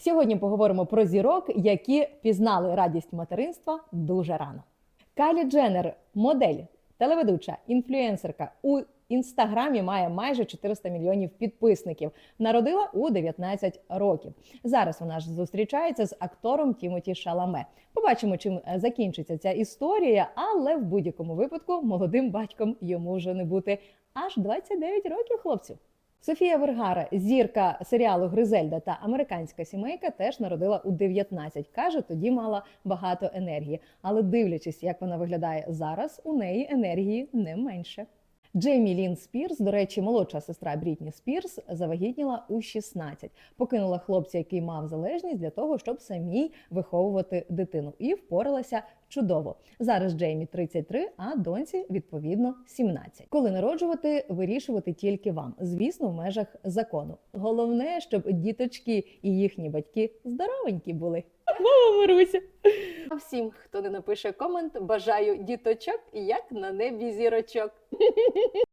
Сьогодні поговоримо про зірок, які пізнали радість материнства дуже рано. Кайлі Дженнер – модель, телеведуча, інфлюенсерка у інстаграмі має майже 400 мільйонів підписників. Народила у 19 років. Зараз вона ж зустрічається з актором Тімоті Шаламе. Побачимо, чим е, закінчиться ця історія, але в будь-якому випадку молодим батьком йому вже не бути аж 29 років, хлопцю. Софія Вергара, зірка серіалу Гризельда та американська сімейка, теж народила у 19. Каже, тоді мала багато енергії. Але дивлячись, як вона виглядає зараз, у неї енергії не менше. Джеймі Лін Спірс, до речі, молодша сестра Брітні Спірс, завагітніла у 16. Покинула хлопця, який мав залежність для того, щоб самій виховувати дитину, і впоралася чудово. Зараз Джеймі 33, а доньці відповідно 17. Коли народжувати, вирішувати тільки вам, звісно, в межах закону. Головне, щоб діточки і їхні батьки здоровенькі були. Мама Маруся! Всім, хто не напише комент, бажаю діточок, як на небі зірочок.